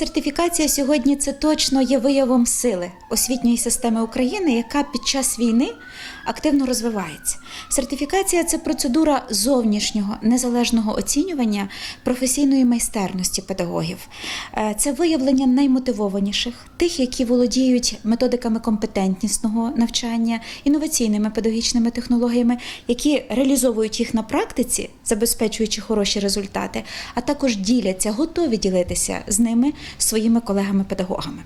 Сертифікація сьогодні це точно є виявом сили освітньої системи України, яка під час війни активно розвивається. Сертифікація це процедура зовнішнього незалежного оцінювання професійної майстерності педагогів. Е, Це виявлення наймотивованіших, тих, які володіють методиками компетентнісного навчання, інноваційними педагогічними технологіями, які реалізовують їх на практиці, забезпечуючи хороші результати, а також діляться, готові ділитися з ними своїми колегами-педагогами.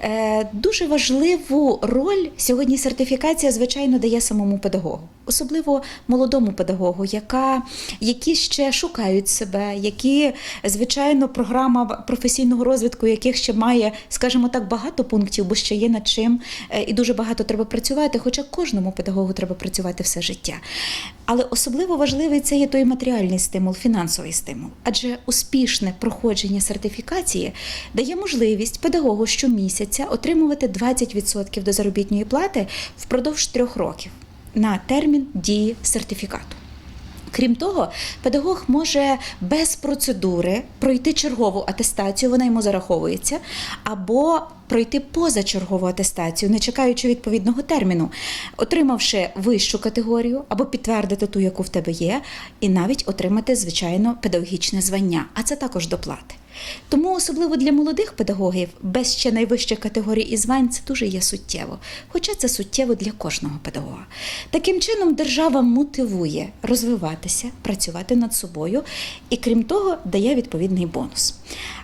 Е, Дуже важливу роль сьогодні сертифікація, звичайно, дає самому педагогу, особливо молодому педагогу, яка, які ще шукають себе, які, звичайно, програма професійного розвитку, яких ще має, скажімо так, багато пунктів, бо ще є над чим, е, і дуже багато треба працювати, хоча кожному педагогу треба працювати все життя. Але особливо важливий це є той матеріальний стимул, фінансовий стимул. Адже успішне проходження сертифікації дає можливість педагогу щомісяця отримувати 20% до заробітної плати впродовж трьох років на термін дії сертифікату. Крім того, педагог може без процедури пройти чергову атестацію, вона йому зараховується, або пройти позачергову атестацію, не чекаючи відповідного терміну, отримавши вищу категорію або підтвердити ту, яку в тебе є, і навіть отримати, звичайно, педагогічне звання, а це також доплати. Тому особливо для молодих педагогів без ще найвищих категорій і звань це дуже є суттєво, хоча це суттєво для кожного педагога. Таким чином, держава мотивує розвиватися, працювати над собою і, крім того, дає відповідний бонус.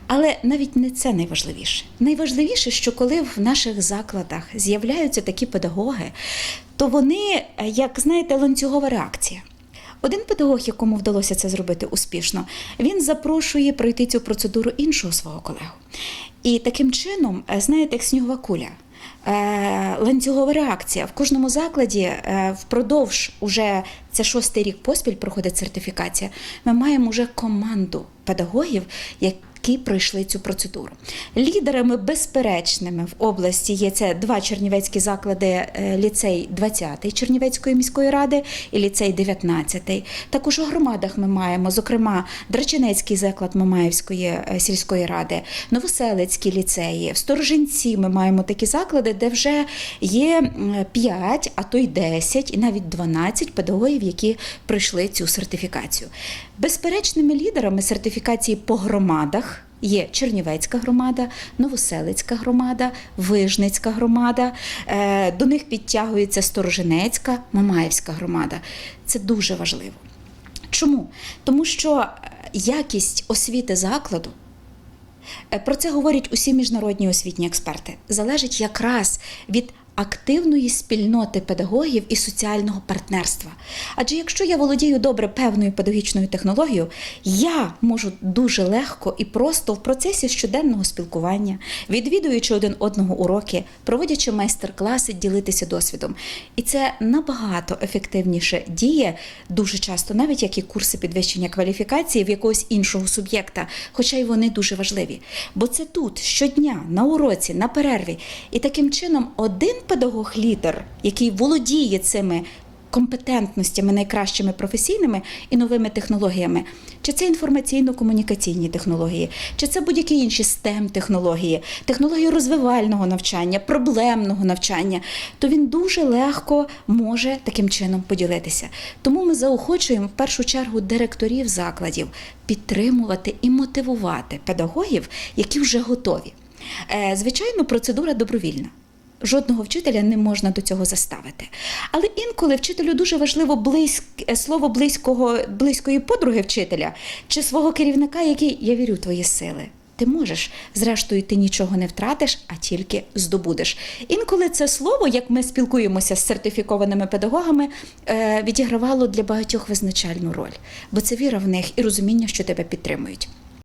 Але навіть не це найважливіше. Найважливіше, що коли в наших закладах з'являються такі педагоги, то вони, е, як знаєте, ланцюгова реакція. Один педагог, якому вдалося це зробити успішно, він запрошує пройти цю процедуру іншого свого колегу. І таким чином, е, знаєте, як снігова куля. е, Ланцюгова реакція в кожному закладі е, впродовж уже це шостий рік поспіль проходить сертифікація. Ми маємо вже команду педагогів, які пройшли цю процедуру. Лідерами безперечними в області є це два чернівецькі заклади: е, ліцей 20 Чернівецької міської ради і ліцей 19. Також у громадах ми маємо, зокрема, Драчинецький заклад Мамаївської е, сільської ради, Новоселицькі ліцеї, в Сторожинці ми маємо такі заклади, де вже є 5, а то й 10, і навіть 12 педагогів, які пройшли цю сертифікацію. Безперечними лідерами сертифікації по громадах. Є Чернівецька громада, Новоселицька громада, Вижницька громада. е, До них підтягується Сторожинецька, Мамаївська громада. Це дуже важливо. Чому? Тому що е, якість освіти закладу Е, Про це говорять усі міжнародні освітні експерти. Залежить якраз від активної спільноти педагогів і соціального партнерства. Адже якщо я володію добре певною педагогічною технологією, я можу дуже легко і просто в процесі щоденного спілкування, відвідуючи один одного уроки, проводячи майстер-класи, ділитися досвідом. І це набагато ефективніше діє дуже часто, навіть як і курси підвищення кваліфікації в якогось іншого суб'єкта, хоча й вони дуже важливі. Бо це тут щодня, на уроці, на перерві. І таким чином один педагог-лідер, який володіє цими компетентностями найкращими професійними і новими технологіями, чи це інформаційно-комунікаційні технології, чи це будь-які інші stem технології, технології розвивального навчання, проблемного навчання, то він дуже легко може таким чином поділитися. Тому ми заохочуємо в першу чергу директорів закладів підтримувати і мотивувати педагогів, які вже готові. Е, Звичайно, процедура добровільна. Жодного вчителя не можна до цього заставити. Але інколи вчителю дуже важливо близьк, е, слово близького, близької подруги вчителя чи свого керівника, який я вірю в твої сили. Ти можеш, зрештою, ти нічого не втратиш, а тільки здобудеш. Інколи це слово, як ми спілкуємося з сертифікованими педагогами, е, відігравало для багатьох визначальну роль, бо це віра в них і розуміння, що тебе підтримують.